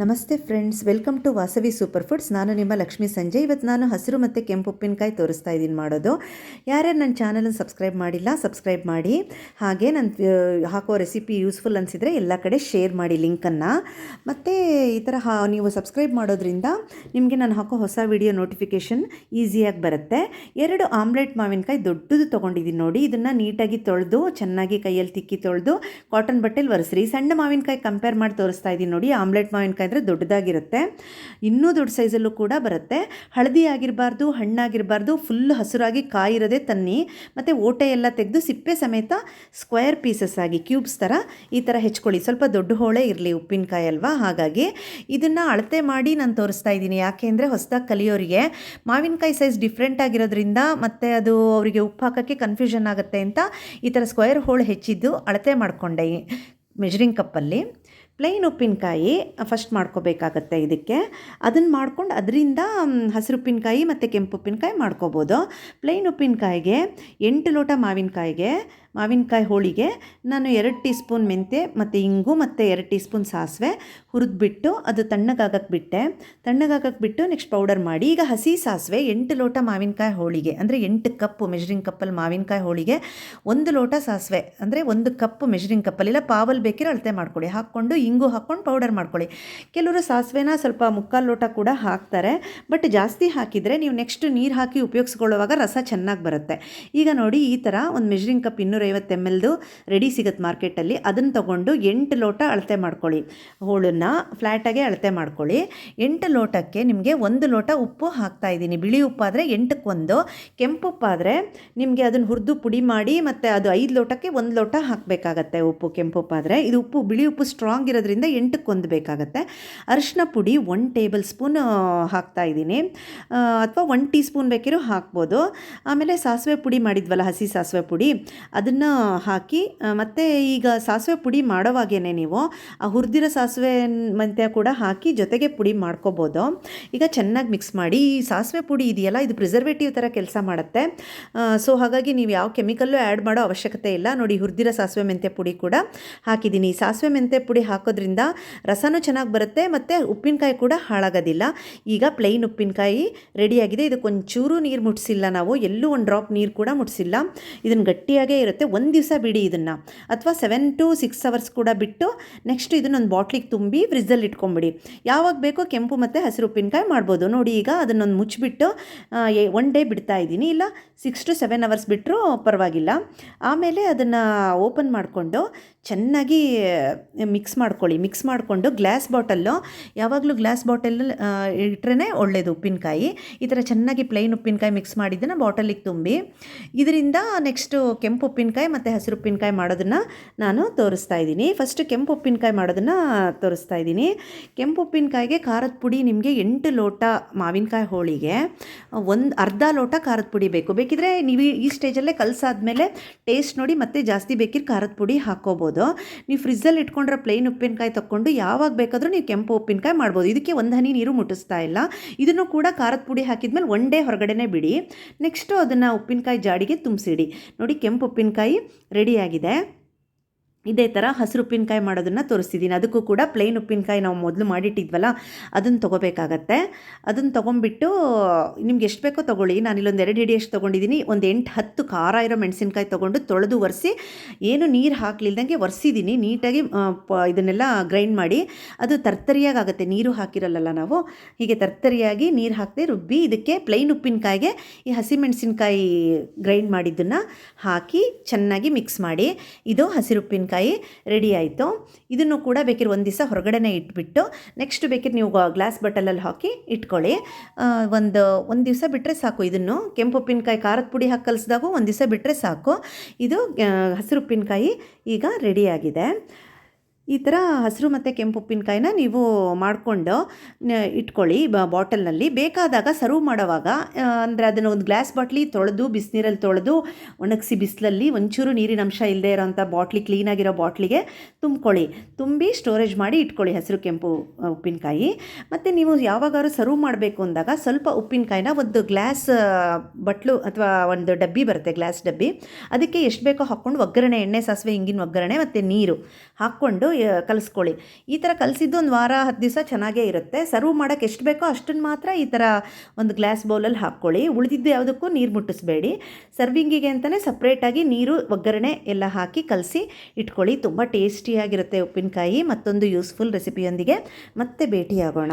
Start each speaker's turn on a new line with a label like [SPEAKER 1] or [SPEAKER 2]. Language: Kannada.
[SPEAKER 1] ನಮಸ್ತೆ friends, welcome to Vasavi super foods ನಾನು ನಿಮ್ಮ ಲಕ್ಷ್ಮೀ ಸಂಜಯ್. ಇವತ್ತು ನಾನು ಹಸಿರು ಮತ್ತು ಕೆಂಪು ಉಪ್ಪಿನಕಾಯಿ ತೋರಿಸ್ತಾ ಇದ್ದೀನಿ ಮಾಡೋದು. ಯಾರ್ಯಾರು ನನ್ನ ಚಾನಲನ್ನು ಸಬ್ಸ್ಕ್ರೈಬ್ ಮಾಡಿಲ್ಲ, ಸಬ್ಸ್ಕ್ರೈಬ್ ಮಾಡಿ. ಹಾಗೆ ನಾನು ಹಾಕೋ ರೆಸಿಪಿ ಯೂಸ್ಫುಲ್ ಅನಿಸಿದರೆ ಎಲ್ಲ ಕಡೆ ಶೇರ್ ಮಾಡಿ ಲಿಂಕನ್ನು ಮತ್ತು ಈ ಥರ ಹಾ, ನೀವು ಸಬ್ಸ್ಕ್ರೈಬ್ ಮಾಡೋದ್ರಿಂದ ನಿಮಗೆ ನಾನು ಹಾಕೋ ಹೊಸ ವಿಡಿಯೋ ನೋಟಿಫಿಕೇಷನ್ ಈಸಿಯಾಗಿ ಬರುತ್ತೆ. ಎರಡು ಆಮ್ಲೆಟ್ ಮಾವಿನಕಾಯಿ ದೊಡ್ಡದು ತೊಗೊಂಡಿದ್ದೀನಿ ನೋಡಿ. ಇದನ್ನು ನೀಟಾಗಿ ತೊಳೆದು, ಚೆನ್ನಾಗಿ ಕೈಯಲ್ಲಿ ತಿಕ್ಕಿ ತೊಳೆದು, ಕಾಟನ್ ಬಟ್ಟೆಲಿ ಒರೆಸ್ರಿ. ಸಣ್ಣ ಮಾವಿನಕಾಯಿ ಕಂಪೇರ್ ಮಾಡಿ ತೋರಿಸ್ತಾ ಇದ್ದೀನಿ ನೋಡಿ. ಆಮ್ಲೆಟ್ ಮಾವಿನಕಾಯಿ ಅಂದರೆ ದೊಡ್ಡದಾಗಿರುತ್ತೆ. ಇನ್ನೂ ದೊಡ್ಡ ಸೈಜಲ್ಲೂ ಕೂಡ ಬರುತ್ತೆ. ಹಳದಿ ಆಗಿರಬಾರ್ದು ಹಣ್ಣಾಗಿರಬಾರ್ದು ಫುಲ್ ಹಸಿರಾಗಿ ಕಾಯಿರೋದೇ ತನ್ನಿ. ಮತ್ತು ಓಟೆ ಎಲ್ಲ ತೆಗೆದು ಸಿಪ್ಪೆ ಸಮೇತ ಸ್ಕ್ವೇರ್ ಪೀಸಸ್ ಆಗಿ ಕ್ಯೂಬ್ಸ್ ಥರ ಈ ಥರ ಹೆಚ್ಕೊಳ್ಳಿ. ಸ್ವಲ್ಪ ದೊಡ್ಡ ಹೋಳೆ ಇರಲಿ ಉಪ್ಪಿನಕಾಯಿ ಅಲ್ವಾ? ಹಾಗಾಗಿ ಇದನ್ನು ಅಳತೆ ಮಾಡಿ ನಾನು ತೋರಿಸ್ತಾ ಇದ್ದೀನಿ. ಯಾಕೆ ಅಂದರೆ ಹೊಸದಾಗಿ ಕಲಿಯೋರಿಗೆ ಮಾವಿನಕಾಯಿ ಸೈಜ್ ಡಿಫ್ರೆಂಟ್ ಆಗಿರೋದ್ರಿಂದ ಮತ್ತು ಅದು ಅವರಿಗೆ ಉಪ್ಪು ಹಾಕೋಕ್ಕೆ ಕನ್ಫ್ಯೂಷನ್ ಆಗುತ್ತೆ ಅಂತ ಈ ಥರ ಸ್ಕ್ವೇರ್ ಹೋಳು ಹೆಚ್ಚಿದ್ದು ಅಳತೆ ಮಾಡಿಕೊಂಡೆ ಮೆಜರಿಂಗ್ ಕಪ್ಪಲ್ಲಿ ಪ್ಲೈನ್ ಉಪ್ಪಿನಕಾಯಿ ಫಸ್ಟ್ ಮಾಡ್ಕೋಬೇಕಾಗತ್ತೆ ಇದಕ್ಕೆ. ಅದನ್ನು ಮಾಡ್ಕೊಂಡು ಅದರಿಂದ ಹಸಿರು ಉಪ್ಪಿನಕಾಯಿ ಮತ್ತು ಕೆಂಪು ಉಪ್ಪಿನಕಾಯಿ ಮಾಡ್ಕೋಬೋದು. ಪ್ಲೈನ್ ಉಪ್ಪಿನಕಾಯಿಗೆ ಎಂಟು ಲೋಟ ಮಾವಿನಕಾಯಿಗೆ ಮಾವಿನಕಾಯಿ ಹೋಳಿಗೆ, ನಾನು ಎರಡು ಟೀ ಸ್ಪೂನ್ ಮೆಂತ್ಯ ಮತ್ತು ಇಂಗು ಮತ್ತು ಎರಡು ಟೀ ಸ್ಪೂನ್ ಸಾಸಿವೆ ಹುರಿದ್ಬಿಟ್ಟು ಅದು ತಣ್ಣಗಾಗಕ್ಕೆ ಬಿಟ್ಟೆ. ತಣ್ಣಗಾಗಕ್ಕೆ ಬಿಟ್ಟು ನೆಕ್ಸ್ಟ್ ಪೌಡರ್ ಮಾಡಿ, ಈಗ ಹಸಿ ಸಾಸಿವೆ ಎಂಟು ಲೋಟ ಮಾವಿನಕಾಯಿ ಹೋಳಿಗೆ, ಅಂದರೆ ಎಂಟು ಕಪ್ಪು ಮೆಜರಿಂಗ್ ಕಪ್ಪಲ್ಲಿ ಮಾವಿನಕಾಯಿ ಹೋಳಿಗೆ, ಒಂದು ಲೋಟ ಸಾಸಿವೆ, ಅಂದರೆ ಒಂದು ಕಪ್ ಮೆಜರಿಂಗ್ ಕಪ್ಪಲ್ಲಿ, ಇಲ್ಲ ಪಾವಲ್ ಬೇಕಿರೋ ಅಳತೆ ಮಾಡ್ಕೊಳ್ಳಿ. ಹಾಕ್ಕೊಂಡು ಇಂಗು ಹಾಕ್ಕೊಂಡು ಪೌಡರ್ ಮಾಡ್ಕೊಳ್ಳಿ. ಕೆಲವರು ಸಾಸಿವೆನ ಸ್ವಲ್ಪ ಮುಕ್ಕಾಲು ಲೋಟ ಕೂಡ ಹಾಕ್ತಾರೆ ಬಟ್ ಜಾಸ್ತಿ ಹಾಕಿದರೆ ನೀವು ನೆಕ್ಸ್ಟ್ ನೀರು ಹಾಕಿ ಉಪಯೋಗಿಸ್ಕೊಳ್ಳುವಾಗ ರಸ ಚೆನ್ನಾಗಿ ಬರುತ್ತೆ. ಈಗ ನೋಡಿ ಈ ಥರ ಒಂದು ಮೆಜರಿಂಗ್ ಕಪ್ ಇನ್ನೂರೈವತ್ತು ಎಂ ಎಲ್ದು ರೆಡಿ ಸಿಗುತ್ತೆ ಮಾರ್ಕೆಟಲ್ಲಿ ಅದನ್ನು ತೊಗೊಂಡು ಎಂಟು ಲೋಟ ಅಳತೆ ಮಾಡ್ಕೊಳ್ಳಿ. ಹೋಳನ್ನು ಫ್ಲ್ಯಾಟಾಗೆ ಅಳತೆ ಮಾಡ್ಕೊಳ್ಳಿ. ಎಂಟು ಲೋಟಕ್ಕೆ ನಿಮಗೆ ಒಂದು ಲೋಟ ಉಪ್ಪು ಹಾಕ್ತಾ ಇದ್ದೀನಿ. ಬಿಳಿ ಉಪ್ಪಾದರೆ ಎಂಟಕ್ಕೊಂದು, ಕೆಂಪು ಉಪ್ಪಾದರೆ ನಿಮಗೆ ಅದನ್ನು ಹುರಿದು ಪುಡಿ ಮಾಡಿ ಮತ್ತು ಅದು ಐದು ಲೋಟಕ್ಕೆ ಒಂದು ಲೋಟ ಹಾಕಬೇಕಾಗತ್ತೆ ಉಪ್ಪು, ಕೆಂಪು ಉಪ್ಪಾದರೆ ಇದು ಉಪ್ಪು, ಬಿಳಿ ಉಪ್ಪು ಸ್ಟ್ರಾಂಗ್ ಇರೋದ್ರಿಂದ ಎಂಟಕ್ಕೊಂದು ಬೇಕಾಗತ್ತೆ. ಅರಿಶಿನ ಪುಡಿ ಒನ್ ಟೇಬಲ್ ಸ್ಪೂನ್ ಹಾಕ್ತಾ ಇದ್ದೀನಿ. ಅಥವಾ ಒನ್ ಟೀ ಸ್ಪೂನ್ ಬೇಕಿರೋ ಹಾಕ್ಬೋದು. ಆಮೇಲೆ ಸಾಸಿವೆ ಪುಡಿ ಮಾಡಿದ್ವಲ್ಲ ಹಸಿ ಸಾಸಿವೆ ಪುಡಿ, ಅದನ್ನು ಹಾಕಿ ಮತ್ತು ಈಗ ಸಾಸಿವೆ ಪುಡಿ ಮಾಡೋವಾಗೇ ನೀವು, ಆ ಹುರಿದಿರೋ ಸಾಸಿವೆ ಮೆಂತ್ಯ ಕೂಡ ಹಾಕಿ ಜೊತೆಗೆ ಪುಡಿ ಮಾಡ್ಕೋಬೋದು. ಈಗ ಚೆನ್ನಾಗಿ ಮಿಕ್ಸ್ ಮಾಡಿ, ಈ ಸಾಸಿವೆ ಪುಡಿ ಇದೆಯಲ್ಲ, ಇದು ಪ್ರಿಸರ್ವೇಟಿವ್ ಥರ ಕೆಲಸ ಮಾಡುತ್ತೆ. ಸೊ ಹಾಗಾಗಿ ನೀವು ಯಾವ ಕೆಮಿಕಲ್ಲು ಆ್ಯಡ್ ಮಾಡೋ ಅವಶ್ಯಕತೆ ಇಲ್ಲ. ನೋಡಿ, ಹುರಿದಿರೋ ಸಾಸಿವೆ ಮೆಂತ್ಯ ಪುಡಿ ಕೂಡ ಹಾಕಿದ್ದೀನಿ. ಸಾಸಿವೆ ಮೆಂತ್ಯ ಪುಡಿ ಹಾಕೋದ್ರಿಂದ ರಸನೂ ಚೆನ್ನಾಗಿ ಬರುತ್ತೆ, ಮತ್ತು ಉಪ್ಪಿನಕಾಯಿ ಕೂಡ ಹಾಳಾಗೋದಿಲ್ಲ. ಈಗ ಪ್ಲೈನ್ ಉಪ್ಪಿನಕಾಯಿ ರೆಡಿಯಾಗಿದೆ ಇದಕ್ಕೆ ಒಂಚೂರು ನೀರು ಮುಟ್ಸಿಲ್ಲ ನಾವು. ಎಲ್ಲೂ ಒಂದು ಡ್ರಾಪ್ ನೀರು ಕೂಡ ಮುಟ್ಸಿಲ್ಲ. ಇದನ್ನು ಗಟ್ಟಿಯಾಗೇ ಇರುತ್ತೆ. ಒಂದು ದಿವಸ ಬಿಡಿ ಇದನ್ನು. ಅಥವಾ ಸೆವೆನ್ ಟು ಸಿಕ್ಸ್ ಅವರ್ಸ್ ಕೂಡ ಬಿಟ್ಟು ನೆಕ್ಸ್ಟ್ ಇದನ್ನೊಂದು ಬಾಟ್ಲಿಗೆ ತುಂಬಿ ಫ್ರಿಜ್ಜಲ್ಲಿ ಇಟ್ಕೊಂಬಿಡಿ. ಯಾವಾಗ ಬೇಕೋ ಕೆಂಪು ಮತ್ತು ಹಸಿರು ಉಪ್ಪಿನಕಾಯಿ ಮಾಡ್ಬೋದು. ನೋಡಿ ಈಗ ಅದನ್ನೊಂದು ಮುಚ್ಚಿಬಿಟ್ಟು ಒನ್ ಡೇ ಬಿಡ್ತಾ ಇದ್ದೀನಿ. ಇಲ್ಲ ಸಿಕ್ಸ್ ಟು ಸೆವೆನ್ ಅವರ್ಸ್ ಬಿಟ್ಟರೂ ಪರವಾಗಿಲ್ಲ. ಆಮೇಲೆ ಅದನ್ನು ಓಪನ್ ಮಾಡಿಕೊಂಡು ಚೆನ್ನಾಗಿ ಮಿಕ್ಸ್ ಮಾಡ್ಕೊಳ್ಳಿ. ಮಿಕ್ಸ್ ಮಾಡಿಕೊಂಡು ಗ್ಲಾಸ್ ಬಾಟಲ್ಲು ಯಾವಾಗಲೂ ಗ್ಲಾಸ್ ಬಾಟಲ್ ಇಟ್ರೇ ಒಳ್ಳೆಯದು ಉಪ್ಪಿನಕಾಯಿ. ಈ ಥರ ಚೆನ್ನಾಗಿ ಪ್ಲೈನ್ ಉಪ್ಪಿನಕಾಯಿ ಮಿಕ್ಸ್ ಮಾಡಿದ್ದನ್ನು ಬಾಟಲಿಗೆ ತುಂಬಿ. ಇದರಿಂದ ನೆಕ್ಸ್ಟು ಕೆಂಪು ಉಪ್ಪಿನಕಾಯಿ ಮತ್ತು ಹಸಿರು ಉಪ್ಪಿನಕಾಯಿ ಮಾಡೋದನ್ನು ನಾನು ತೋರಿಸ್ತಾ ಇದ್ದೀನಿ. ಫಸ್ಟು ಕೆಂಪು ಉಪ್ಪಿನಕಾಯಿ ಮಾಡೋದನ್ನು ತೋರಿಸ್ತಾ ಇದ್ದೀನಿ. ಕೆಂಪು ಉಪ್ಪಿನಕಾಯಿಗೆ ಖಾರದ ಪುಡಿ ನಿಮಗೆ ಎಂಟು ಲೋಟ ಮಾವಿನಕಾಯಿ ಹೋಳಿಗೆ, ಒಂದು ಅರ್ಧ ಲೋಟ ಖಾರದ ಪುಡಿ ಬೇಕು. ಬೇಕಿದ್ರೆ ನೀವು ಈ ಸ್ಟೇಜಲ್ಲೇ ಕಲಸಾದ್ಮೇಲೆ ಟೇಸ್ಟ್ ನೋಡಿ ಮತ್ತೆ ಜಾಸ್ತಿ ಬೇಕಿದ್ರೆ ಖಾರದ ಪುಡಿ ಹಾಕ್ಕೋಬೋದು. ನೀವು ಫ್ರಿಜ್ಜಲ್ಲಿ ಇಟ್ಕೊಂಡ್ರೆ ಪ್ಲೇನ್ ಉಪ್ಪಿನಕಾಯಿ ತೊಗೊಂಡು ಯಾವಾಗ ಬೇಕಾದರೂ ನೀವು ಕೆಂಪು ಉಪ್ಪಿನಕಾಯಿ ಮಾಡ್ಬೋದು. ಇದಕ್ಕೆ ಒಂದು ಹನಿ ನೀರು ಮುಟ್ಟಿಸ್ತಾ ಇಲ್ಲ. ಇದನ್ನು ಕೂಡ ಖಾರದ ಪುಡಿ ಹಾಕಿದ್ಮೇಲೆ ಒನ್ ಡೇ ಹೊರಗಡೆನೇ ಬಿಡಿ. ನೆಕ್ಸ್ಟು ಅದನ್ನು ಉಪ್ಪಿನಕಾಯಿ ಜಾಡಿಗೆ ತುಂಬಿಸಿಡಿ. ನೋಡಿ ಕೆಂಪು ಉಪ್ಪಿನಕಾಯಿ ರೆಡಿಯಾಗಿದೆ. ಇದೇ ಥರ ಹಸಿರು ಉಪ್ಪಿನಕಾಯಿ ಮಾಡೋದನ್ನು ತೋರಿಸ್ತಿದ್ದೀನಿ ಅದಕ್ಕೂ ಕೂಡ ಪ್ಲೈನ್ ಉಪ್ಪಿನಕಾಯಿ ನಾವು ಮೊದಲು ಮಾಡಿಟ್ಟಿದ್ವಲ್ಲ, ಅದನ್ನು ತೊಗೋಬೇಕಾಗತ್ತೆ. ಅದನ್ನು ತೊಗೊಂಬಿಟ್ಟು ನಿಮ್ಗೆ ಎಷ್ಟು ಬೇಕೋ ತೊಗೊಳ್ಳಿ. ನಾನು ಇಲ್ಲೊಂದು ಎರಡು ಹಿಡಿಯಷ್ಟು ತೊಗೊಂಡಿದ್ದೀನಿ ಒಂದು ಎಂಟು ಹತ್ತು ಖಾರ ಇರೋ ಮೆಣಸಿನ್ಕಾಯಿ ತೊಗೊಂಡು ತೊಳೆದು ಒರೆಸಿ, ಏನು ನೀರು ಹಾಕ್ಲಿಲ್ದಂಗೆ ಒರೆಸಿದ್ದೀನಿ ನೀಟಾಗಿ ಇದನ್ನೆಲ್ಲ ಗ್ರೈಂಡ್ ಮಾಡಿ, ಅದು ತರ್ತರಿಯಾಗಿ ಆಗುತ್ತೆ ನೀರು ಹಾಕಿರಲ್ಲ ನಾವು. ಹೀಗೆ ತರ್ತರಿಯಾಗಿ ನೀರು ಹಾಕದೆ ರುಬ್ಬಿ, ಇದಕ್ಕೆ ಪ್ಲೈನ್ ಉಪ್ಪಿನಕಾಯಿಗೆ ಈ ಹಸಿ ಮೆಣಸಿನ್ಕಾಯಿ ಗ್ರೈಂಡ್ ಮಾಡಿದ್ದನ್ನು ಹಾಕಿ, ಚೆನ್ನಾಗಿ ಮಿಕ್ಸ್ ಮಾಡಿ. ಇದು ಹಸಿರು ಉಪ್ಪಿನಕಾಯಿ ರೆಡಿ ಆಯಿತು. ಇದನ್ನು ಕೂಡ ಬೇಕಿದ್ರೆ ಒಂದು ದಿವಸ ಹೊರಗಡೆನೇ ಇಟ್ಬಿಟ್ಟು ನೆಕ್ಸ್ಟ್ ಬೇಕಿದ್ರೆ ನೀವು ಗ್ಲಾಸ್ ಬಟಲಲ್ಲಿ ಹಾಕಿ ಇಟ್ಕೊಳ್ಳಿ. ಒಂದು ಒಂದು ದಿವಸ ಬಿಟ್ಟರೆ ಸಾಕು ಇದನ್ನು. ಕೆಂಪು ಉಪ್ಪಿನಕಾಯಿ, ಖಾರದ ಪುಡಿ ಹಾಕಿ ಕಲಿಸಿದಾಗೂ ಒಂದು ದಿವಸ ಬಿಟ್ಟರೆ ಸಾಕು. ಇದು ಹಸಿರು ಉಪ್ಪಿನಕಾಯಿ ಈಗ ರೆಡಿಯಾಗಿದೆ ಈ ಥರ ಹಸಿರು ಮತ್ತು ಕೆಂಪು ಉಪ್ಪಿನಕಾಯಿನ ನೀವು ಮಾಡಿಕೊಂಡು ಇಟ್ಕೊಳ್ಳಿ ಬ, ಬಾಟಲ್ನಲ್ಲಿ. ಬೇಕಾದಾಗ ಸರ್ವ್ ಮಾಡೋವಾಗ ಅಂದರೆ ಅದನ್ನು ಒಂದು ಗ್ಲಾಸ್ ಬಾಟ್ಲಿ ತೊಳೆದು, ಬಿಸಿನೀರಲ್ಲಿ ತೊಳೆದು, ಒಣಗಿಸಿ ಬಿಸಿಲಲ್ಲಿ ಒಂಚೂರು ನೀರಿನ ಅಂಶ ಇಲ್ಲದೆ ಇರೋಂಥ ಬಾಟ್ಲಿ ಕ್ಲೀನಾಗಿರೋ ಬಾಟ್ಲಿಗೆ ತುಂಬ್ಕೊಳ್ಳಿ. ತುಂಬಿ ಸ್ಟೋರೇಜ್ ಮಾಡಿ ಇಟ್ಕೊಳ್ಳಿ ಹಸಿರು ಕೆಂಪು ಉಪ್ಪಿನಕಾಯಿ. ಮತ್ತು ನೀವು ಯಾವಾಗಾದ್ರೂ ಸರ್ವ್ ಮಾಡಬೇಕು ಅಂದಾಗ ಸ್ವಲ್ಪ ಉಪ್ಪಿನಕಾಯಿನ ಒಂದು ಗ್ಲಾಸ್ ಬಟ್ಲು ಅಥವಾ ಒಂದು ಡಬ್ಬಿ ಬರುತ್ತೆ, ಗ್ಲಾಸ್ ಡಬ್ಬಿ. ಅದಕ್ಕೆ ಎಷ್ಟು ಬೇಕೋ ಹಾಕ್ಕೊಂಡು ಒಗ್ಗರಣೆ, ಎಣ್ಣೆ, ಸಾಸಿವೆ ಹಿಂಗಿನ ಒಗ್ಗರಣೆ ಮತ್ತು ನೀರು ಹಾಕ್ಕೊಂಡು ಕಲಿಸ್ಕೊಳ್ಳಿ. ಈ ಥರ ಕಲಿಸಿದ್ದು ಒಂದು ವಾರ, ಹತ್ತು ದಿವಸ ಚೆನ್ನಾಗೇ ಇರುತ್ತೆ. ಸರ್ವ್ ಮಾಡೋಕ್ಕೆ ಎಷ್ಟು ಬೇಕೋ ಅಷ್ಟನ್ನು ಮಾತ್ರ ಈ ಥರ ಒಂದು ಗ್ಲಾಸ್ ಬೌಲಲ್ಲಿ ಹಾಕ್ಕೊಳ್ಳಿ. ಉಳಿದಿದ್ದು ಯಾವುದಕ್ಕೂ ನೀರು ಮುಟ್ಟಿಸ್ಬೇಡಿ. ಸರ್ವಿಂಗಿಗೆ ಅಂತಲೇ ಸಪ್ರೇಟಾಗಿ ನೀರು, ಒಗ್ಗರಣೆ ಎಲ್ಲ ಹಾಕಿ ಕಲಸಿ ಇಟ್ಕೊಳ್ಳಿ. ತುಂಬ ಟೇಸ್ಟಿಯಾಗಿರುತ್ತೆ ಉಪ್ಪಿನಕಾಯಿ. ಮತ್ತೊಂದು ಯೂಸ್ಫುಲ್ ರೆಸಿಪಿಯೊಂದಿಗೆ ಮತ್ತೆ ಭೇಟಿಯಾಗೋಣ.